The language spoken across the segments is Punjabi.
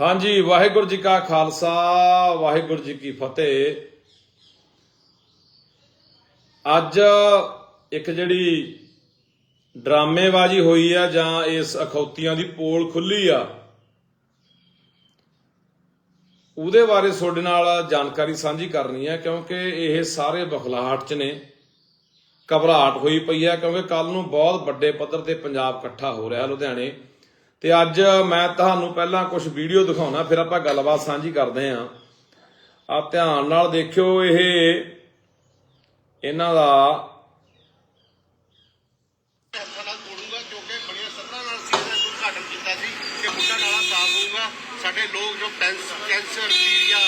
ਹਾਂਜੀ, ਵਾਹਿਗੁਰੂ ਜੀ ਕਾ ਖਾਲਸਾ, ਵਾਹਿਗੁਰੂ ਜੀ ਕੀ ਫਤਿਹ। ਅੱਜ ਇੱਕ ਜਿਹੜੀ ਡਰਾਮੇਬਾਜ਼ੀ ਹੋਈ ਆ ਜਾਂ ਇਸ ਅਖੌਤੀਆਂ ਦੀ ਪੋਲ ਖੁੱਲੀ ਆ, ਉਹਦੇ ਬਾਰੇ ਤੁਹਾਡੇ ਨਾਲ ਜਾਣਕਾਰੀ ਸਾਂਝੀ ਕਰਨੀ ਹੈ ਕਿਉਂਕਿ ਇਹ ਸਾਰੇ ਬਖਲਾਹਟ ਚ ਨੇ। ਘਬਰਾਹਟ ਹੋਈ ਪਈ ਹੈ ਕਿਉਂਕਿ ਕੱਲ ਨੂੰ ਬਹੁਤ ਵੱਡੇ ਪੱਧਰ ਤੇ ਪੰਜਾਬ ਇਕੱਠਾ ਹੋ ਰਿਹਾ ਲੁਧਿਆਣੇ। ਤੇ ਅੱਜ ਮੈਂ ਤੁਹਾਨੂੰ ਪਹਿਲਾਂ ਕੁਝ ਵੀਡੀਓ ਦਿਖਾਉਣਾ, ਫਿਰ ਆਪਾਂ ਗੱਲਬਾਤ ਸਾਂਝੀ ਕਰਦੇ ਆਂ ਆ ਧਿਆਨ ਨਾਲ ਦੇਖਿਓ, ਇਹ ਇਹਨਾਂ ਦਾ ਕੀਤਾ ਸੀ ਕਿ ਸਾਡੇ ਲੋਕ ਜੋ ਕੈਂਸਰ ਪੀਲੀਆ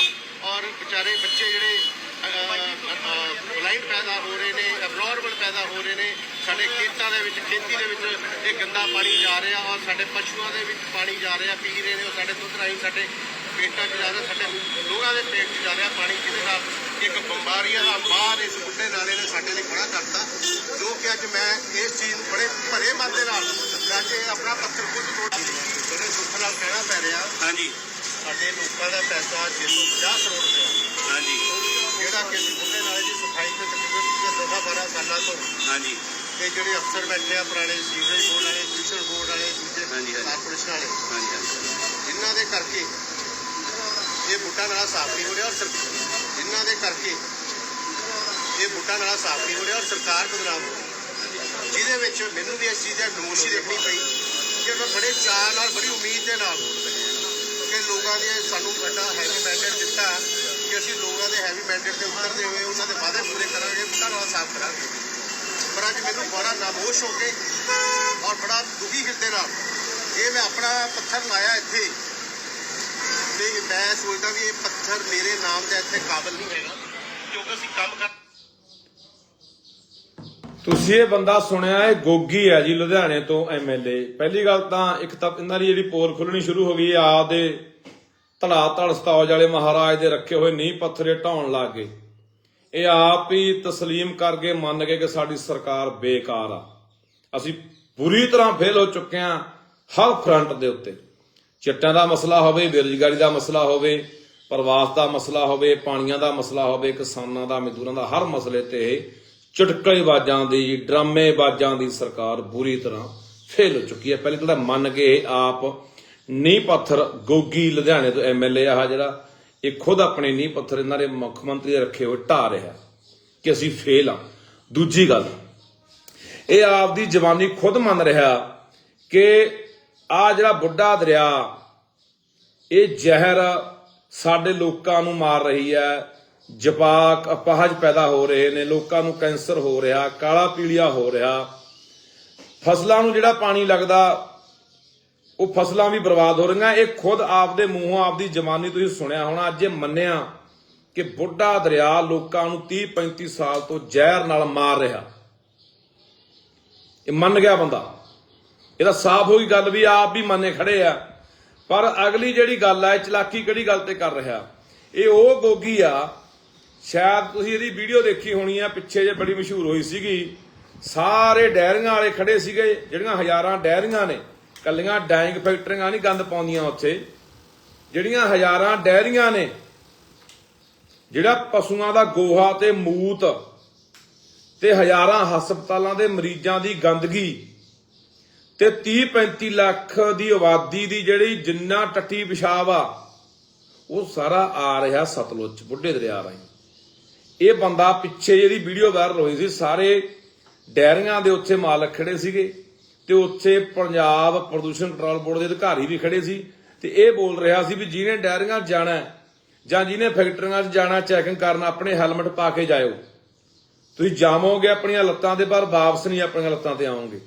ਔਰ ਵਿਚਾਰੇ, ਬੱਚੇ ਜਿਹੜੇ ਬਲਾਈਂਡ ਪੈਦਾ ਹੋ ਰਹੇ ਨੇ ਅਬਨੋਰਮਲ ਪੈਦਾ ਹੋ ਰਹੇ ਨੇ। ਸਾਡੇ ਖੇਤਾਂ ਦੇ ਵਿੱਚ ਖੇਤੀ ਦੇ ਵਿੱਚ ਇਹ ਗੰਦਾ ਪਾਣੀ ਜਾ ਰਿਹਾ ਔਰ ਸਾਡੇ ਪਸ਼ੂਆਂ ਦੇ ਵਿੱਚ ਪਾਣੀ ਜਾ ਰਿਹਾ ਪੀ ਰਹੇ ਨੇ ਉਹ ਸਾਡੇ ਦੁੱਧ ਰਾਹੀਂ ਸਾਡੇ ਪੇਟਾਂ 'ਚ ਜਾ ਰਿਹਾ ਸਾਡੇ ਲੋਕਾਂ ਦੇ ਪੇਟ 'ਚ ਜਾ ਰਿਹਾ ਪਾਣੀ ਜਿਹਦੇ ਨਾਲ ਇੱਕ ਬਿਮਾਰੀਆਂ ਦਾ ਬਾਹਰ ਇਸ ਬੁੱਢੇ ਨਾਲੇ ਨੇ ਸਾਡੇ ਲਈ ਖੜਾ ਕਰਤਾ ਜੋ ਕਿ ਅੱਜ ਮੈਂ ਇਸ ਚੀਜ਼ ਨੂੰ ਬੜੇ ਭਰੇ ਮਨ ਦੇ ਨਾਲ ਅੱਜ ਆਪਣਾ ਪੱਥਰ ਖੁਦ ਤੋੜ ਬੜੇ ਦੁੱਖ ਨਾਲ ਕਹਿਣਾ ਪੈ ਰਿਹਾ। ਹਾਂਜੀ। ਸਾਡੇ ਲੋਕਾਂ ਦਾ ਪੈਸਾ 650 ਕਰੋੜ ਰੁਪਏ ਹਾਂਜੀ। ਜਿਹੜਾ ਕਿ ਬੁੱਢੇ ਨਾਲੇ ਦੀ ਸਫ਼ਾਈ ਤੇ ਤਕਰੀਬਨ ਪਿਛਲੇ 10 12 ਸਾਲਾਂ ਤੋਂ ਹਾਂਜੀ ਤੇ ਜਿਹੜੇ ਅਫਸਰ ਬੈਠੇ ਆ ਪੁਰਾਣੇ ਸੀਵਰੇਜ ਬੋਰਡ ਵਾਲੇ ਮਿਊਨਿਸਪਲ ਬੋਰਡ ਵਾਲੇ ਦੂਜੇ ਹਾਂਜੀ, ਹਾਂਜੀ। ਕਾਰਪੋਰੇਸ਼ਨ ਵਾਲੇ ਹਾਂਜੀ ਹਾਂਜੀ ਜਿਨ੍ਹਾਂ ਦੇ ਕਰਕੇ ਇਹ ਬੁੱਢਾ ਨਾਲਾ ਸਾਫ਼ ਨਹੀਂ ਹੋ ਰਿਹਾ ਔਰ ਸਰ- ਜਿਨ੍ਹਾਂ ਦੇ ਕਰਕੇ ਇਹ ਬੁੱਢਾ ਨਾਲਾ ਸਾਫ਼ ਨਹੀਂ ਹੋ ਰਿਹਾ ਔਰ ਸਰਕਾਰ ਬਦਨਾਮ ਹੋ ਰਹੀ। ਜਿਹਦੇ ਵਿੱਚ ਮੈਨੂੰ ਵੀ ਇਸ ਚੀਜ਼ ਦੀ ਨਮੋਸ਼ੀ ਦੇਖਣੀ ਪਈ ਕਿ ਮੈਂ ਬੜੇ ਚਾਅ ਨਾਲ ਬੜੀ ਉਮੀਦ ਦੇ ਨਾਲ ਕਿ ਲੋਕਾਂ ਦੇ ਸਾਨੂੰ ਵੱਡਾ ਹੈਵੀ ਮੈਂਡੇਟ ਦਿੱਤਾ ਕਿ ਅਸੀਂ ਲੋਕਾਂ ਦੇ ਹੈਵੀ ਮੈਂਡੇਟ ਤੇ ਉਤਰਦੇ ਹੋਏ ਉਹਨਾਂ ਦੇ ਵਾਅਦੇ ਪੂਰੇ ਕਰਾਂਗੇ ਬੁੱਢਾ ਸਾਫ਼ ਕਰਾਂਗੇ। ਪਰ ਅੱਜ ਮੈਨੂੰ ਬੜਾ ਨਾਮੋਸ਼ ਹੋ ਕੇ ਔਰ ਬੜਾ ਦੁਖੀ ਹਿਰਦੇ ਨਾਲ ਇਹ ਮੈਂ ਆਪਣਾ ਪੱਥਰ ਲਾਇਆ ਇੱਥੇ। ਤੇ ਮੈਂ ਸੋਚਦਾ ਵੀ ਇਹ ਪੱਥਰ ਮੇਰੇ ਨਾਮ ਦਾ ਇੱਥੇ ਕਾਬਲ ਨਹੀਂ ਹੈਗਾ, ਕਿਉਂਕਿ ਅਸੀਂ ਕੰਮ ਕਰ ਤੁਸੀਂ ਇਹ ਬੰਦਾ ਸੁਣਿਆ, ਇਹ ਗੋਗੀ ਹੈ ਜੀ ਲੁਧਿਆਣੇ ਤੋਂ ਐਮਐਲਏ ਪਹਿਲੀ ਗੱਲ ਤਾਂ ਇੱਕ ਤਾਂ ਇਹਨਾਂ ਦੀ ਜਿਹੜੀ ਪੋਲ ਖੁੱਲਣੀ ਸ਼ੁਰੂ ਹੋ ਗਈ ਆ ਦੇ ਧੜਾ ਧੜ ਸਤੌਜ ਵਾਲੇ ਮਹਾਰਾਜ ਦੇ ਰੱਖੇ ਹੋਏ ਨੀਂਹ ਪੱਥਰੇ ਢਾਉਣ ਲੱਗ। ਗਏ ਇਹ ਆਪ ਹੀ ਤਸਲੀਮ ਕਰਕੇ ਮੰਨ ਗਏ ਕਿ ਸਾਡੀ ਸਰਕਾਰ ਬੇਕਾਰ ਆ। ਅਸੀਂ ਬੁਰੀ ਤਰ੍ਹਾਂ ਫੇਲ ਹੋ ਚੁੱਕੇ ਹਾਂ ਹਰ ਫਰੰਟ ਦੇ ਉੱਤੇ। ਚਿੱਟਾਂ ਦਾ ਮਸਲਾ ਹੋਵੇ, ਬੇਰੁਜ਼ਗਾਰੀ ਦਾ ਮਸਲਾ ਹੋਵੇ, ਪ੍ਰਵਾਸ ਦਾ ਮਸਲਾ ਹੋਵੇ, ਪਾਣੀਆਂ ਦਾ ਮਸਲਾ ਹੋਵੇ, ਕਿਸਾਨਾਂ ਦਾ, ਮਜ਼ਦੂਰਾਂ ਦਾ, ਹਰ ਮਸਲੇ ਤੇ ਇਹ ਚੁਟਕਲੇਬਾਜ਼ਾਂ ਦੀ, ਡਰਾਮੇਬਾਜ਼ਾਂ ਦੀ ਸਰਕਾਰ ਬੁਰੀ ਤਰ੍ਹਾਂ ਫੇਲ ਹੋ ਚੁੱਕੀ ਹੈ। ਪਹਿਲੇ ਤਾਂ ਮੰਨ ਕੇ ਇਹ ਆਪ ਨੀਂਹ ਪੱਥਰ, ਗੋਗੀ ਲੁਧਿਆਣੇ ਤੋਂ ਐਮਐਲਏ ਆ ਜਿਹੜਾ, ਇਹ ਖੁਦ ਆਪਣੇ ਨੀਂਹ ਪੱਥਰ ਇਹਨਾਂ ਦੇ ਮੁੱਖ ਮੰਤਰੀ ਦੇ ਰੱਖੇ ਹੋਏ ਢਾ ਰਿਹਾ ਕਿ ਅਸੀਂ ਫੇਲ ਆ। ਦੂਜੀ ਗੱਲ, ਇਹ ਆਪਦੀ ਜਵਾਨੀ ਖੁਦ ਮੰਨ ਰਿਹਾ ਕਿ ਆ ਜਿਹੜਾ ਬੁੱਢਾ ਦਰਿਆ, ਇਹ ਜ਼ਹਿਰ ਸਾਡੇ ਲੋਕਾਂ ਨੂੰ ਮਾਰ ਰਹੀ ਹੈ। ਜਪਾਕ, ਅਪਾਹਜ ਪੈਦਾ ਹੋ ਰਹੇ ਨੇ, ਲੋਕਾਂ ਨੂੰ ਕੈਂਸਰ ਹੋ ਰਿਹਾ, ਕਾਲਾ ਪੀਲੀਆ ਹੋ ਰਿਹਾ। ਫਸਲਾਂ ਨੂੰ ਜਿਹੜਾ ਪਾਣੀ ਲੱਗਦਾ ਉਹ ਫਸਲਾਂ ਵੀ ਬਰਬਾਦ ਹੋ ਰਹੀਆਂ। ਇਹ ਖੁਦ ਆਪਦੇ ਮੂੰਹੋਂ ਆਪਦੀ ਜਵਾਨੀ ਤੁਸੀਂ ਸੁਣਿਆ ਹੋਣਾ, ਅੱਜ ਇਹ ਮੰਨਿਆ ਕਿ ਬੁੱਢਾ ਦਰਿਆ ਲੋਕਾਂ ਨੂੰ 30 35 ਸਾਲ ਤੋਂ ਜ਼ਹਿਰ ਨਾਲ ਮਾਰ ਰਿਹਾ। ਇਹ ਮੰਨ ਗਿਆ ਬੰਦਾ। ਇਹ ਤਾਂ ਸਾਫ਼ ਹੋਈ ਗੱਲ ਵੀ ਆਪ ਵੀ ਮੰਨੇ ਖੜੇ ਆ। ਪਰ ਅਗਲੀ ਜਿਹੜੀ ਗੱਲ ਆ, ਇਹ ਚਲਾਕੀ ਕਿਹੜੀ ਗੱਲ ਤੇ ਕਰ ਰਿਹਾ? ਇਹ ਉਹ ਗੋਗੀ ਆ, ਸ਼ਾਇਦ ਤੁਸੀਂ ਇਹਦੀ ਵੀਡੀਓ ਦੇਖੀ ਹੋਣੀ ਆ, ਪਿੱਛੇ ਜੇ ਬੜੀ ਮਸ਼ਹੂਰ ਹੋਈ ਸੀਗੀ। ਸਾਰੇ ਡੈਰੀਆਂ ਵਾਲੇ ਖੜੇ ਸੀਗੇ, ਜਿਹੜੀਆਂ ਹਜ਼ਾਰਾਂ ਡੈਰੀਆਂ ਨੇ। ਕੱਲੀਆਂ ਡਾਈਂਗ ਫੈਕਟਰੀਆਂ ਨਹੀਂ ਗੰਦ ਪਾਉਂਦੀਆਂ ਉੱਥੇ। ਜਿਹੜੀਆਂ ਹਜ਼ਾਰਾਂ ਡੈਰੀਆਂ ਨੇ ਜਿਹੜਾ ਪਸ਼ੂਆਂ ਦਾ ਗੋਹਾ ਤੇ ਮੂਤ ਤੇ ਹਜ਼ਾਰਾਂ ਹਸਪਤਾਲਾਂ ਦੇ ਮਰੀਜ਼ਾਂ ਦੀ ਗੰਦਗੀ ਤੇ 30 35 ਲੱਖ ਦੀ ਆਬਾਦੀ ਦੀ ਜਿਹੜੀ ਜਿੰਨਾ ਟੱਟੀ ਪਿਸ਼ਾਬ ਆ ਉਹ ਸਾਰਾ ਆ ਰਿਹਾ ਸਤਲੁਜ ਚ, ਬੁੱਢੇ ਦਰਿਆ ਰਾਹੀਂ। ਇਹ ਬੰਦਾ ਪਿੱਛੇ ਜਿਹੜੀ ਵੀਡੀਓ ਵਾਇਰਲ ਹੋਈ ਸੀ ਸਾਰੇ ਡੈਰੀਆਂ ਦੇ ਉੱਥੇ ਮਾਲਕ ਖੜੇ ਸੀਗੇ। ਤੇ ਉੱਥੇ ਪੰਜਾਬ ਪ੍ਰਦੂਸ਼ਣ ਕੰਟਰੋਲ ਬੋਰਡ ਦੇ ਅਧਿਕਾਰੀ ਵੀ ਖੜੇ ਸੀ ਤੇ ਇਹ ਬੋਲ ਰਿਹਾ ਸੀ ਵੀ ਜਿਹਨੇ ਡੈਰੀਆਂ ਜਾਣਾ ਜਾਂ ਜਿਹਨੇ ਫੈਕਟਰੀਆਂ 'ਚ ਜਾਣਾ, ਚੈਕਿੰਗ ਕਰਨ ਆਪਣੇ ਹੈਲਮਟ ਪਾ ਕੇ ਜਾਇਓ। ਤੁਸੀਂ ਜਾਵੋਗੇ ਆਪਣੀਆਂ ਲੱਤਾਂ ਦੇ ਬਾਹਰ, ਵਾਪਸ ਨਹੀਂ ਆਪਣੀਆਂ ਲੱਤਾਂ ਤੇ ਆਓਗੇ।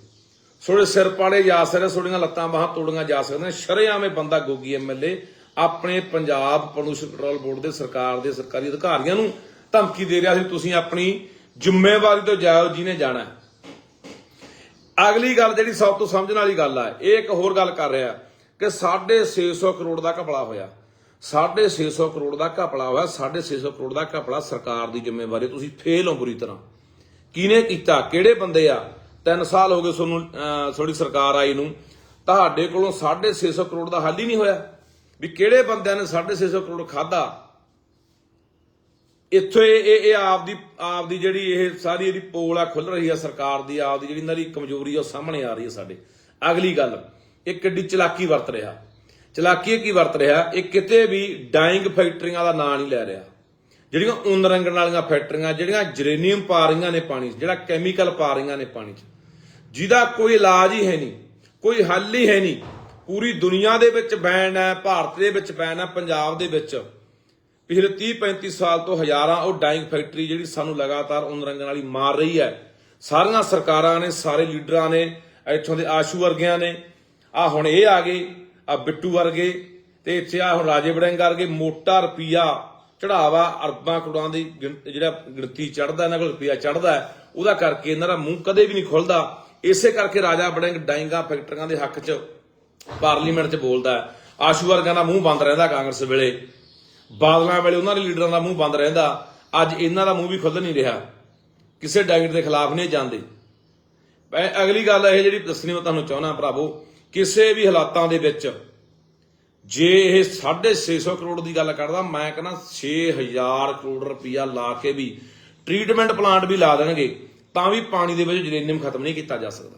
ਥੋੜੇ ਸਿਰ ਪਾੜੇ ਜਾ ਸਕਦੇ ਥੋੜੀਆਂ ਲੱਤਾਂ ਬਾਹਾਂ ਤੋੜੀਆਂ ਜਾ ਸਕਦੀਆਂ, ਸ਼ਰੇਆਮੇ ਬੰਦਾ ਗੋਗੀ ਐਮਐਲਏ ਆਪਣੇ ਪੰਜਾਬ ਪ੍ਰਦੂਸ਼ਣ ਕੰਟਰੋਲ ਬੋਰਡ ਦੇ ਸਰਕਾਰ ਦੇ ਸਰਕਾਰੀ ਅਧਿਕਾਰੀਆਂ ਨੂੰ ਧਮਕੀ ਦੇ ਰਿਹਾ ਸੀ, ਤੁਸੀਂ ਆਪਣੀ ਜ਼ਿੰਮੇਵਾਰੀ ਤੋਂ ਜਾਓ ਜਿਹਨੇ ਜਾਣਾ ਅਗਲੀ ਗੱਲ ਜਿਹੜੀ ਸਭ ਤੋਂ ਸਮਝਣ ਵਾਲੀ ਗੱਲ ਆ ਇਹ ਇੱਕ ਹੋਰ ਗੱਲ ਕਰ ਰਿਹਾ ਕਿ 650 ਕਰੋੜ ਦਾ ਘਪਲਾ ਹੋਇਆ। 650 ਕਰੋੜ ਦਾ ਘਪਲਾ ਹੋਇਆ 650 ਕਰੋੜ ਦਾ ਘਪਲਾ ਸਰਕਾਰ ਦੀ ਜ਼ਿੰਮੇਵਾਰੀ ਤੁਸੀਂ ਫੇਲ ਹੋ ਬੁਰੀ ਤਰ੍ਹਾਂ। ਕਿਹਨੇ ਕੀਤਾ? ਕਿਹੜੇ ਬੰਦੇ ਆ? 3 ਸਾਲ ਹੋ ਗਏ ਤੁਹਾਨੂੰ ਅਹ, ਤੁਹਾਡੀ ਸਰਕਾਰ ਆਈ ਨੂੰ। ਤੁਹਾਡੇ ਕੋਲੋਂ 650 ਕਰੋੜ ਦਾ ਹੱਲ ਹੀ ਨਹੀਂ ਹੋਇਆ। ਵੀ ਕਿਹੜੇ ਬੰਦਿਆਂ ਨੇ 650 ਕਰੋੜ ਖਾਦਾ ਇੱਥੋਂ ਇਹ ਇਹ ਆਪ ਦੀ ਆਪ ਦੀ ਜਿਹੜੀ ਇਹ ਸਾਰੀ ਇਹਦੀ ਪੋਲ ਆ ਖੁੱਲ ਰਹੀ ਆ ਸਰਕਾਰ ਦੀ ਆਪ ਦੀ ਜਿਹੜੀ ਇਹਨਾਂ ਦੀ ਕਮਜ਼ੋਰੀ ਆ ਉਹ ਸਾਹਮਣੇ ਆ ਰਹੀ ਹੈ ਸਾਡੇ। ਅਗਲੀ ਗੱਲ, ਇਹ ਕਿੱਡੀ ਚਲਾਕੀ ਵਰਤ ਰਿਹਾ। ਚਲਾਕੀ ਇਹ ਕੀ ਵਰਤ ਰਿਹਾ? ਇਹ ਕਿਤੇ ਵੀ ਡਾਈਂਗ ਫੈਕਟਰੀਆਂ ਦਾ ਨਾਂ ਨਹੀਂ ਲੈ ਰਿਹਾ। ਜਿਹੜੀਆਂ ਉਨ ਰੰਗਣ ਵਾਲੀਆਂ ਫੈਕਟਰੀਆਂ ਜਿਹੜੀਆਂ ਜਰੇਨੀਅਮ ਪਾ ਰਹੀਆਂ ਨੇ ਪਾਣੀ 'ਚ, ਜਿਹੜਾ ਕੈਮੀਕਲ ਪਾ ਰਹੀਆਂ ਨੇ ਪਾਣੀ 'ਚ। ਜਿਹਦਾ ਕੋਈ ਇਲਾਜ ਹੀ ਹੈ ਨਹੀਂ, ਕੋਈ ਹੱਲ ਹੀ ਹੈ ਨਹੀਂ। ਪੂਰੀ ਦੁਨੀਆ ਦੇ ਵਿੱਚ ਬੈਨ ਹੈ, ਭਾਰਤ ਦੇ ਵਿੱਚ ਬੈਨ ਹੈ, ਪੰਜਾਬ ਦੇ ਵਿੱਚ। ਪਿਛਲੇ 30 35 ਸਾਲ ਤੋਂ ਹਜ਼ਾਰਾਂ ਉਹ ਡਾਈਂਗ ਫੈਕਟਰੀ ਜਿਹੜੀ ਸਾਨੂੰ ਲਗਾਤਾਰ ਉਨ ਵਾਲੀ ਮਾਰ ਰਹੀ ਹੈ। ਸਾਰੀਆਂ ਸਰਕਾਰਾਂ ਨੇ, ਸਾਰੇ ਲੀਡਰਾਂ ਨੇ, ਇੱਥੋਂ ਦੇ ਆਸ਼ੂ ਵਰਗਿਆਂ ਨੇ ਆ ਹੁਣ ਇਹ ਆ ਗਏ ਆ ਬਿੱਟੂ ਵਰਗੇ, ਤੇ ਇੱਥੇ ਆ ਹੁਣ ਰਾਜੇ ਵੜਿੰਗ ਵਰਗੇ, ਮੋਟਾ ਰੁਪਈਆ ਚੜਾਵਾ ਅਰਬਾਂ ਕਰੋੜਾਂ ਦੀ ਗਿਣ- ਜਿਹੜਾ ਗਿਣਤੀ ਚੜਦਾ ਇਹਨਾਂ ਕੋਲ ਰੁਪਈਆ ਚੜਦਾ ਉਹਦਾ ਕਰਕੇ ਇਹਨਾਂ ਦਾ ਮੂੰਹ ਕਦੇ ਵੀ ਨਹੀਂ ਖੁੱਲਦਾ। ਇਸੇ ਕਰਕੇ ਰਾਜਾ ਵੜਿੰਗ ਡਾਈਂਗਾ ਫੈਕਟਰੀਆਂ ਦੇ ਹੱਕ 'ਚ, ਪਾਰਲੀਮੈਂਟ 'ਚ ਬੋਲਦਾ ਆਸ਼ੂ ਵਰਗਾਂ ਦਾ ਮੂੰਹ ਬੰਦ ਰਹਿੰਦਾ ਕਾਂਗਰਸ ਵੇਲੇ। ਬਾਦਲਾਂ ਵੇਲੇ ਉਹਨਾਂ ਦੇ ਲੀਡਰਾਂ ਦਾ ਮੂੰਹ ਬੰਦ ਰਹਿੰਦਾ। ਅੱਜ ਇਹਨਾਂ ਦਾ ਮੂੰਹ ਵੀ ਖੁੱਲ ਨਹੀਂ ਰਿਹਾ। ਕਿਸੇ ਡਾਇਟ ਦੇ ਖਿਲਾਫ ਨਹੀਂ ਜਾਂਦੇ। ਅਗਲੀ ਗੱਲ ਇਹ ਜਿਹੜੀ ਦੱਸਣੀ ਮੈਂ ਤੁਹਾਨੂੰ ਚਾਹੁੰਦਾ ਭਰਾਵੋ, ਕਿਸੇ ਵੀ ਹਾਲਾਤਾਂ ਦੇ ਵਿੱਚ ਜੇ ਇਹ 650 ਕਰੋੜ ਦੀ ਗੱਲ ਕਰਦਾ, ਮੈਂ ਕਹਿੰਦਾ 6000 ਕਰੋੜ ਰੁਪਇਆ ਲਾ ਕੇ ਵੀ ਟ੍ਰੀਟਮੈਂਟ ਪਲਾਂਟ ਵੀ ਲਾ ਦੇਣਗੇ, ਤਾਂ ਵੀ ਪਾਣੀ ਦੇ ਵਿੱਚ ਜਰੇਨੀਅਮ ਖਤਮ ਨਹੀਂ ਕੀਤਾ ਜਾ ਸਕਦਾ।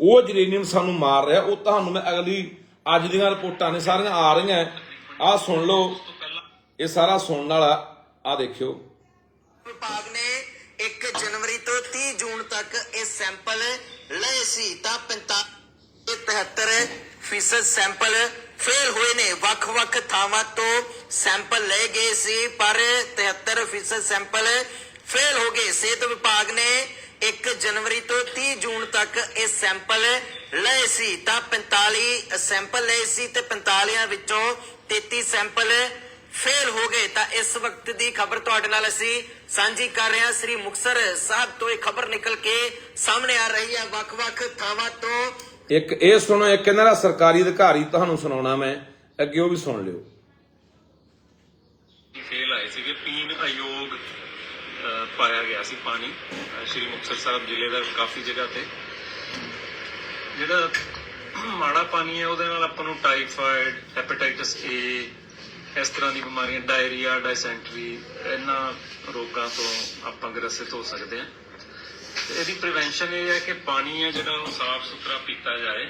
ਉਹ ਜਰੇਨੀਅਮ ਸਾਨੂੰ ਮਾਰ ਰਿਹਾ, ਉਹ ਤੁਹਾਨੂੰ ਮੈਂ ਅਗਲੀ ਅੱਜ ਦੀਆਂ ਰਿਪੋਰਟਾਂ ਨੇ ਸਾਰੀਆਂ ਆ ਰਹੀਆਂ। ਆਹ ਸੁਣ ਲਓ। ਇਹ ਸਾਰਾ ਸੁਣਨ ਵਾਲਾ, ਆ ਦੇਖਿਓ। ਵਿਭਾਗ ਨੇ 1 ਜਨਵਰੀ ਤੋਂ 30 ਜੂਨ ਤੱਕ ਇਹ ਸੈਂਪਲ ਲਏ ਸੀ। ਤਾਂ 45 73 ਫੀਸਦ ਸੈਂਪਲ ਫੇਲ ਹੋਏ ਨੇ। ਵੱਖ-ਵੱਖ ਥਾਵਾਂ ਤੋਂ ਸੈਂਪਲ ਲਏ ਗਏ ਸੀ, ਪਰ 73 ਫੀਸਦ ਸੈਂਪਲ ਫੇਲ ਹੋ ਗਏ। ਸਿਹਤ ਵਿਭਾਗ ਨੇ 1 ਜਨਵਰੀ ਤੋਂ 30 ਜੂਨ ਤੱਕ ਇਹ ਸੈਂਪਲ ਲਏ ਸੀ। ਤਾਂ 45 ਸੈਂਪਲ ਲਏ ਸੀ ਤੇ 45 ਵਿੱਚੋਂ 33 ਸੈਂਪਲ ਫੇਲ ਹੋ ਗਏ ਤਾਂ ਇਸ ਵਕਤ ਦੀ ਖਬਰ ਤੁਹਾਡੇ ਨਾਲ ਅਸੀਂ ਸਾਂਝੀ ਕਰ ਰਹੇ ਹਾਂ। ਸ੍ਰੀ ਮੁਕਤਸਰ ਸਾਹਿਬ ਤੋਂ ਇਹ ਖਬਰ ਨਿਕਲ ਕੇ ਸਾਹਮਣੇ ਆ ਰਹੀ ਹੈ। ਵੱਖ-ਵੱਖ ਥਾਵਾਂ ਤੋਂ ਇੱਕ ਇਹ ਸੁਣੋ ਇੱਕ ਇਹਨਾਂ ਦਾ ਸਰਕਾਰੀ ਅਧਿਕਾਰੀ ਤੁਹਾਨੂੰ ਸੁਣਾਉਣਾ ਮੈਂ। ਅੱਗੇ ਉਹ ਵੀ ਸੁਣ ਲਿਓ। ਫੇਲ ਆਏ ਸੀਗੇ। ਪੀਣ ਅਯੋਗ ਪਾਇਆ ਗਿਆ ਸੀ ਪਾਣੀ ਸ਼੍ਰੀ ਮੁਕਤਸਰ ਸਾਹਿਬ ਜ਼ਿਲ੍ਹੇ ਦਾ ਕਾਫੀ ਜਗ੍ਹਾ ਤੇ। ਜਿਹੜਾ ਮਾੜਾ ਪਾਣੀ ਹੈ ਉਹਦੇ ਨਾਲ ਆਪਾਂ ਨੂੰ ਟਾਈਫਾਇਡ ਹੈਪੇਟਾਈਟਸ ਏ ਇਸ ਤਰ੍ਹਾਂ ਦੀ ਬਿਮਾਰੀਆਂ ਡਾਇਰੀਆ ਡਾਇਸੈਂਟਰੀ ਇਹਨਾਂ ਰੋਗਾਂ ਤੋਂ ਆਪਾਂ ਗ੍ਰਸਤ ਹੋ ਸਕਦੇ ਹਾਂ। ਤੇ ਇਹਦੀ ਪ੍ਰੀਵੈਂਸ਼ਨ ਇਹ ਹੈ ਕਿ ਪਾਣੀ ਹੈ ਜਿਹੜਾ ਉਹ ਸਾਫ਼ ਸੁਥਰਾ ਪੀਤਾ ਜਾਏ।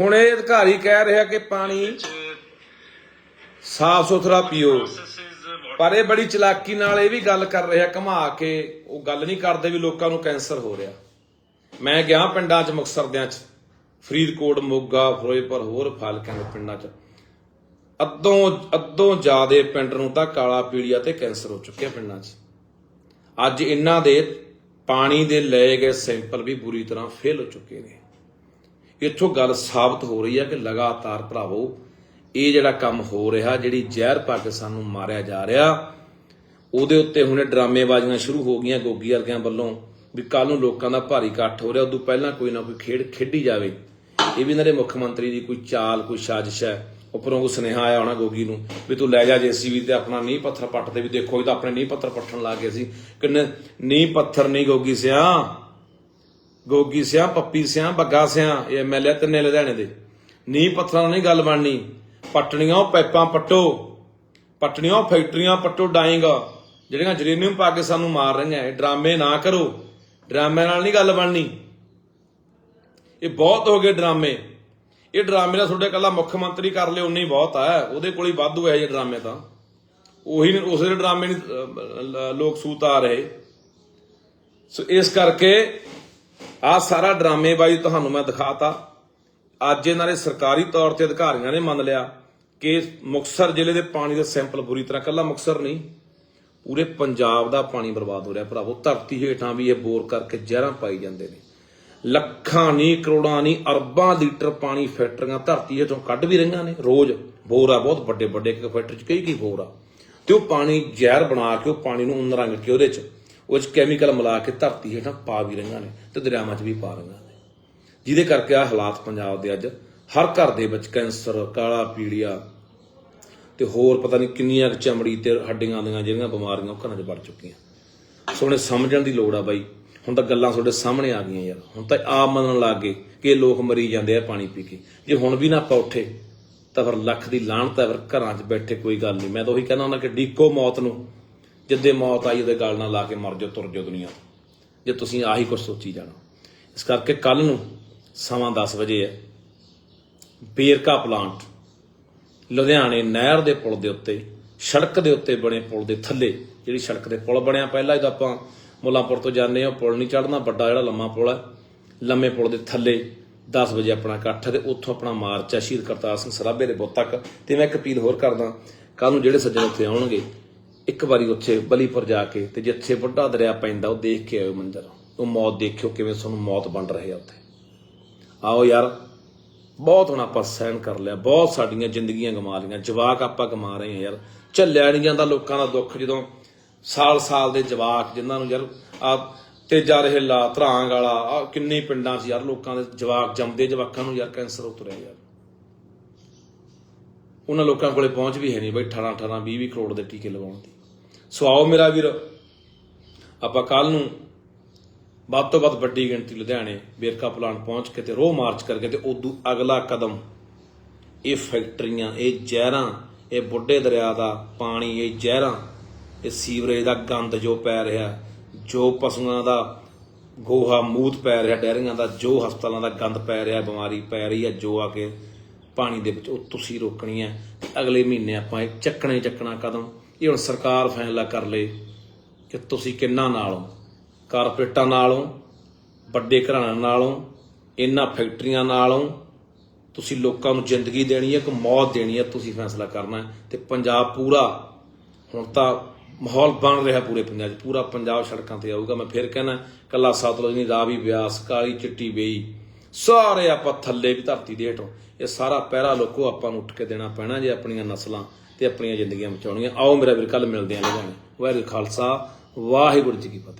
ਹੁਣ ਇਹ ਅਧਿਕਾਰੀ ਕਹਿ ਰਿਹਾ ਕਿ ਪਾਣੀ ਸਾਫ਼ ਸੁਥਰਾ ਪੀਓ। ਪਰ ਇਹ ਬੜੀ ਚਲਾਕੀ ਨਾਲ ਇਹ ਵੀ ਗੱਲ ਕਰ ਰਿਹਾ ਘਮਾ ਕੇ ਉਹ ਗੱਲ ਨਹੀਂ ਕਰਦੇ ਵੀ ਲੋਕਾਂ ਨੂੰ ਕੈਂਸਰ ਹੋ ਰਿਹਾ। ਮੈਂ ਗਿਆ ਪਿੰਡਾਂ 'ਚ ਮੁਕਤਸਰਦਿਆਂ 'ਚ ਫਰੀਦਕੋਟ ਮੋਗਾ ਫਿਰੋਜ਼ਪੁਰ ਹੋਰ ਫਾਲਕਿਆਂ ਦੇ ਪਿੰਡਾਂ 'ਚ। ਅੱਧੋਂ ਅੱਧੋਂ ਜ਼ਿਆਦੇ ਪਿੰਡ ਨੂੰ ਤਾਂ ਕਾਲਾ ਪੀਲੀਆ ਤੇ ਕੈਂਸਰ ਹੋ ਚੁੱਕਿਆ ਪਿੰਡਾਂ 'ਚ। ਅੱਜ ਇਹਨਾਂ ਦੇ ਪਾਣੀ ਦੇ ਲਏ ਗਏ ਸੈਂਪਲ ਵੀ ਬੁਰੀ ਤਰ੍ਹਾਂ ਫੇਲ ਹੋ ਚੁੱਕੇ ਨੇ। ਇੱਥੋਂ ਗੱਲ ਸਾਬਤ ਹੋ ਰਹੀ ਹੈ ਕਿ ਲਗਾਤਾਰ ਭਰਾਵੋ, ਇਹ ਜਿਹੜਾ ਕੰਮ ਹੋ ਰਿਹਾ, ਜਿਹੜੀ ਜ਼ਹਿਰ ਪਾ ਕੇ ਸਾਨੂੰ ਮਾਰਿਆ ਜਾ ਰਿਹਾ, ਉਹਦੇ ਉੱਤੇ ਹੁਣੇ ਡਰਾਮੇਬਾਜ਼ੀਆਂ ਸ਼ੁਰੂ ਹੋ ਗਈਆਂ ਗੋਗੀ ਵਰਗਿਆਂ ਵੱਲੋਂ ਵੀ ਕੱਲ ਨੂੰ ਲੋਕਾਂ ਦਾ ਭਾਰੀ ਇਕੱਠ ਹੋ ਰਿਹਾ, ਉਦੋਂ ਪਹਿਲਾਂ ਕੋਈ ਨਾ ਕੋਈ ਖੇਡ ਖੇਡੀ ਜਾਵੇ। ਇਹ ਵੀ ਇਹਨਾਂ ਦੇ ਮੁੱਖ ਮੰਤਰੀ ਦੀ ਕੋਈ ਚਾਲ, ਕੋਈ ਸਾਜ਼ਿਸ਼ ਹੈ। ਉੱਪਰੋਂ ਕੋਈ ਸੁਨੇਹਾ ਆਇਆ ਹੋਣਾ ਗੋਗੀ ਨੂੰ ਵੀ ਤੂੰ ਲੈ ਜਾ ਜੇਸੀਬੀ ਤੇ ਆਪਣਾ ਨੀਂਹ ਪੱਥਰ ਪੱਟ ਤੇ ਵੀ ਦੇਖੋ, ਇਹ ਤਾਂ ਆਪਣੇ ਨੀਂਹ ਪੱਥਰ ਪੱਟਣ ਲੱਗ ਗਏ ਸੀ। ਕਿੰਨੇ ਨੀਂਹ ਪੱਥਰ ਨਹੀਂ ਗੋਗੀ ਸਿਆ? ਗੋਗੀ ਸਿਆ, ਪੱਪੀ ਸਿਆ, ਬੱਗਾ ਸਿਆ, ਇਹ ਐਮਐਲਏ ਤਿੰਨੇ ਲੁਧਿਆਣੇ ਦੇ। ਨੀਂਹ ਪੱਥਰਾਂ ਨਾਲ ਨਹੀਂ ਗੱਲ ਬਣਨੀ। ਪੱਟਣੀਆਂ ਉਹ ਪੈਪਾਂ ਪੱਟੋ। ਪੱਟਣੀਆਂ ਉਹ ਫੈਕਟਰੀਆਂ ਪੱਟੋ ਡਾਈਂਗ ਜਿਹੜੀਆਂ ਜਰੇਨੀਅਮ ਪਾ ਕੇ ਸਾਨੂੰ ਮਾਰ ਰਹੀਆਂ, ਇਹ ਡਰਾਮੇ ਨਾ ਕਰੋ। ਡਰਾਮੇ ਨਾਲ ਨਹੀਂ ਗੱਲ ਬਣਨੀ। ਇਹ ਬਹੁਤ ਹੋ ਗਏ ਡਰਾਮੇ। ਇਹ ਡਰਾਮੇ ਦਾ ਤੁਹਾਡੇ ਕੱਲਾ ਮੁੱਖ ਮੰਤਰੀ ਕਰ ਲਿਓ ਉਨੇ ਹੀ ਬਹੁਤ ਆ। ਉਹਦੇ ਕੋਲ ਹੀ ਵਾਧੂ ਹੈ ਇਹ ਡਰਾਮੇ ਤਾਂ। ਉਹੀ ਉਸੇ ਦੇ ਡਰਾਮੇ ਨਹੀਂ ਲੋਕ ਸੂਤ ਆ ਰਹੇ। ਸੋ ਇਸ ਕਰਕੇ ਆ ਸਾਰਾ ਡਰਾਮੇਬਾਜ਼ੀ ਤੁਹਾਨੂੰ ਮੈਂ ਦਿਖਾਤਾ। ਅੱਜ ਇਹਨਾਂ ਨੇ ਸਰਕਾਰੀ ਤੌਰ ਤੇ ਅਧਿਕਾਰੀਆਂ ਨੇ ਮੰਨ ਲਿਆ ਕਿ ਮੁਕਸਰ ਜ਼ਿਲ੍ਹੇ ਦੇ ਪਾਣੀ ਦੇ ਸੈਂਪਲ ਬੁਰੀ ਤਰ੍ਹਾਂ ਕੱਲਾ ਮੁਕਸਰ ਨਹੀਂ, ਪੂਰੇ ਪੰਜਾਬ ਦਾ ਪਾਣੀ ਬਰਬਾਦ ਹੋ ਰਿਹਾ। ਭਰਾਵੋ, ਧਰਤੀ ਹੇਠਾਂ ਵੀ ਇਹ ਬੋਰ ਕਰਕੇ ਜ਼ਹਿਰਾਂ ਪਾਈ ਜਾਂਦੇ ਨੇ। ਲੱਖਾਂ ਨਹੀਂ ਕਰੋੜਾਂ ਨਹੀਂ ਅਰਬਾਂ ਲੀਟਰ ਪਾਣੀ ਫੈਕਟਰੀਆਂ ਧਰਤੀ ਹੇਠੋਂ ਕੱਢ ਵੀ ਰਹੀਆਂ ਨੇ। ਰੋਜ਼ ਬੋਰ ਆ, ਬਹੁਤ ਵੱਡੇ ਵੱਡੇ ਇੱਕ ਫੈਕਟਰੀ 'ਚ ਕਈ ਕਈ ਬੋਰ ਆ। ਤੇ ਉਹ ਪਾਣੀ ਜ਼ਹਿਰ ਬਣਾ ਕੇ, ਉਹ ਪਾਣੀ ਨੂੰ ਉਨ ਰੰਗ ਕੇ ਉਹਦੇ 'ਚ, ਉਹ 'ਚ ਕੈਮੀਕਲ ਮਿਲਾ ਕੇ ਧਰਤੀ ਹੇਠਾਂ ਪਾ ਵੀ ਰਹੀਆਂ ਨੇ ਤੇ ਦਰਿਆਵਾਂ 'ਚ ਵੀ ਪਾ ਰਹੀਆਂ ਨੇ। ਜਿਹਦੇ ਕਰਕੇ ਆ ਹਾਲਾਤ ਪੰਜਾਬ ਦੇ ਅੱਜ, ਹਰ ਘਰ ਦੇ ਵਿੱਚ ਕੈਂਸਰ, ਕਾਲਾ ਪੀਲੀਆ ਤੇ ਹੋਰ ਪਤਾ ਨਹੀਂ ਕਿੰਨੀਆਂ ਕੁ ਚਮੜੀ ਤੇ ਹੱਡੀਆਂ ਦੀਆਂ ਜਿਹੜੀਆਂ ਬਿਮਾਰੀਆਂ ਉਹ ਘਰਾਂ 'ਚ ਵੜ ਚੁੱਕੀਆਂ। ਸੋ ਸਮਝਣ ਦੀ ਲੋੜ ਆ ਬਾਈ। ਹੁਣ ਤਾਂ ਗੱਲਾਂ ਤੁਹਾਡੇ ਸਾਹਮਣੇ ਆ ਗਈਆਂ ਯਾਰ। ਹੁਣ ਤਾਂ ਆਪ ਮੰਨਣ ਲੱਗ ਗਏ ਕਿ ਇਹ ਲੋਕ ਮਰੀ ਜਾਂਦੇ ਆ ਪਾਣੀ ਪੀ ਕੇ। ਜੇ ਹੁਣ ਵੀ ਨਾ ਆਪਾਂ ਉੱਠੇ, ਤਾਂ ਫਿਰ ਲੱਖ ਦੀ ਲਾਹਣਤ ਹੈ ਫਿਰ ਘਰਾਂ 'ਚ ਬੈਠੇ ਕੋਈ ਗੱਲ ਨਹੀਂ। ਮੈਂ ਤਾਂ ਉਹੀ ਕਹਿੰਦਾ ਹੁੰਦਾ ਕਿ ਡੀਕੋ ਮੌਤ ਨੂੰ, ਜਿੱਦੇ ਮੌਤ ਆਈ ਉਹਦੇ ਗੱਲ ਨਾਲ ਲਾ ਕੇ ਮਰ ਜਾਓ, ਤੁਰ ਜਾਓ ਦੁਨੀਆ ਜੇ ਤੁਸੀਂ ਆਹੀ ਕੁਝ ਸੋਚੀ ਜਾਣਾ। ਇਸ ਕਰਕੇ ਕੱਲ ਨੂੰ ਸਮਾਂ 10 ਵਜੇ ਹੈ। ਬੇਰਕਾ ਪਲਾਂਟ, ਲੁਧਿਆਣੇ ਨਹਿਰ ਦੇ ਪੁਲ ਦੇ ਉੱਤੇ, ਸੜਕ ਦੇ ਉੱਤੇ ਬਣੇ ਪੁਲ ਦੇ ਥੱਲੇ ਜਿਹੜੀ ਸੜਕ ਦੇ ਪੁਲ ਬਣਿਆ ਪਹਿਲਾਂ, ਜਦੋਂ ਆਪਾਂ ਮੁੱਲਾਂਪੁਰ ਤੋਂ ਜਾਂਦੇ ਹਾਂ, ਪੁਲ ਨਹੀਂ ਚੜਨਾ ਵੱਡਾ ਜਿਹੜਾ ਲੰਮਾ ਪੁਲ ਹੈ। ਲੰਮੇ ਪੁਲ ਦੇ ਥੱਲੇ 10 ਵਜੇ ਆਪਣਾ ਇਕੱਠ ਹੈ ਤੇ ਉੱਥੋਂ ਆਪਣਾ ਮਾਰਚ ਹੈ, ਸ਼ਹੀਦ ਕਰਤਾਰ ਸਿੰਘ ਸਰਾਭੇ ਦੇ ਬੁੱਤ ਤੱਕ। ਤੇ ਮੈਂ ਇੱਕ ਅਪੀਲ ਹੋਰ ਕਰਦਾ ਕੱਲ ਨੂੰ ਜਿਹੜੇ ਸੱਜਣ ਉੱਥੇ ਆਉਣਗੇ, ਇੱਕ ਵਾਰੀ ਉੱਥੇ ਬਲੀਪੁਰ ਜਾ ਕੇ ਤੇ ਜਿੱਥੇ ਵੱਡਾ ਦਰਿਆ ਪੈਂਦਾ, ਉਹ ਦੇਖ ਕੇ ਆਇਓ ਮੰਦਰ। ਉਹ ਮੌਤ ਦੇਖਿਓ ਕਿਵੇਂ ਤੁਹਾਨੂੰ ਮੌਤ ਵੰਡ ਰਹੀ ਆ ਉੱਥੇ। ਆਓ ਯਾਰ, ਬਹੁਤ ਹੁਣ ਆਪਾਂ ਸਹਿਣ ਕਰ ਲਿਆ, ਬਹੁਤ ਸਾਡੀਆਂ ਜ਼ਿੰਦਗੀਆਂ ਗਮਾ ਲਈਆਂ, ਜਵਾਕ ਆਪਾਂ ਗਮਾ ਰਹੇ ਹਾਂ ਯਾਰ। ਝੱਲਿਆ ਨਹੀਂ ਜਾਂਦਾ ਲੋਕਾਂ ਦਾ ਦੁੱਖ ਜਦੋਂ ਸਾਲ-ਸਾਲ ਦੇ ਜਵਾਕ ਜਿਨ੍ਹਾਂ ਨੂੰ ਯਾਰ ਆ ਤੇਜਾ ਰਹੇਲਾ, ਧਰਾਂਗ ਵਾਲਾ ਆ ਕਿੰਨੇ ਪਿੰਡਾਂ 'ਚ ਯਾਰ ਲੋਕਾਂ ਦੇ ਜਵਾਕ ਜੰਮਦੇ, ਜਵਾਕਾਂ ਨੂੰ ਯਾਰ ਕੈਂਸਰ ਉਤਰਿਆ ਯਾਰ। ਉਹਨਾਂ ਲੋਕਾਂ ਕੋਲੇ ਪਹੁੰਚ ਵੀ ਹੈ ਨਹੀਂ ਬਈ 18 18 20 20 ਕਰੋੜ ਦੇ ਟੀਕੇ ਲਗਾਉਣ ਦੀ। ਸੋ ਆਓ ਮੇਰਾ ਵੀਰ, ਆਪਾਂ ਕੱਲ ਨੂੰ ਵੱਧ ਤੋਂ ਵੱਧ ਵੱਡੀ ਗਿਣਤੀ ਲੁਧਿਆਣੇ ਵੇਰਕਾ ਪਲਾਂਟ ਪਹੁੰਚ ਕੇ ਤੇ ਰੋਹ ਮਾਰਚ ਕਰਕੇ ਤੇ ਉਦੋਂ ਅਗਲਾ ਕਦਮ, ਇਹ ਫੈਕਟਰੀਆਂ, ਇਹ ਜ਼ਹਿਰਾਂ, ਇਹ ਬੁੱਢੇ ਦਰਿਆ ਦਾ ਪਾਣੀ, ਇਹ ਜ਼ਹਿਰਾਂ ਇਹ ਸੀਵਰੇਜ ਦਾ ਗੰਦ ਜੋ ਪੈ ਰਿਹਾ, ਜੋ ਪਸ਼ੂਆਂ ਦਾ ਗੋਹਾ ਮੂਤ ਪੈ ਰਿਹਾ, ਡੈਰੀਆਂ ਦਾ ਜੋ ਹਸਪਤਾਲਾਂ ਦਾ ਗੰਦ ਪੈ ਰਿਹਾ, ਬਿਮਾਰੀ ਪੈ ਰਹੀ ਹੈ, ਜੋ ਆ ਕੇ ਪਾਣੀ ਦੇ ਵਿੱਚ ਉਹ ਤੁਸੀਂ ਰੋਕਣੀ ਹੈ ਅਗਲੇ ਮਹੀਨੇ ਆਪਾਂ ਇਹ ਚੱਕਣੇ ਚੱਕਣਾ ਕਦਮ। ਇਹ ਹੁਣ ਸਰਕਾਰ ਫੈਸਲਾ ਕਰ ਲੇ ਕਿ ਤੁਸੀਂ ਕਿੰਨਾ ਨਾਲੋਂ ਕਾਰਪੋਰੇਟਾਂ ਨਾਲੋਂ ਵੱਡੇ ਘਰਾਣਿਆਂ ਨਾਲੋਂ ਇਹਨਾਂ ਫੈਕਟਰੀਆਂ ਨਾਲੋਂ ਤੁਸੀਂ ਲੋਕਾਂ ਨੂੰ ਜ਼ਿੰਦਗੀ ਦੇਣੀ ਹੈ ਕਿ ਮੌਤ ਦੇਣੀ ਹੈ? ਤੁਸੀਂ ਫੈਸਲਾ ਕਰਨਾ ਹੈ। ਤੇ ਪੰਜਾਬ ਪੂਰਾ ਹੁਣ ਤਾਂ ਮਾਹੌਲ ਬਣ ਰਿਹਾ ਪੂਰੇ ਪੰਜਾਬ 'ਚ। ਪੂਰਾ ਪੰਜਾਬ ਸੜਕਾਂ ਤੇ ਆਊਗਾ। ਮੈਂ ਫਿਰ ਕਹਿਣਾ, ਕੱਲਾ ਸਤਲੁਜ ਨਹੀਂ, ਰਾਵੀ ਬਿਆਸ, ਕਾਲੀ ਚਿੱਟੀ ਬੇਈ, ਸਾਰੇ ਆਪਾਂ ਥੱਲੇ ਵੀ ਧਰਤੀ ਦੇ ਹੇਠੋਂ। ਇਹ ਸਾਰਾ ਪਹਿਰਾ ਲੋਕੋ ਆਪਾਂ ਨੂੰ ਉੱਠ ਕੇ ਦੇਣਾ ਪੈਣਾ ਜੇ ਆਪਣੀਆਂ ਨਸਲਾਂ ਤੇ ਆਪਣੀਆਂ ਜ਼ਿੰਦਗੀਆਂ ਬਚਾਉਣੀਆਂ। ਆਓ ਮੇਰਾ ਵੀਰ ਕੱਲ ਮਿਲਦੇ ਆਂ ਲੁਧਿਆਣੇ। ਵਾਹਿਗੁਰੂ ਖਾਲਸਾ, ਵਾਹਿਗੁਰੂ ਜੀ ਕੀ ਫਤਿਹ।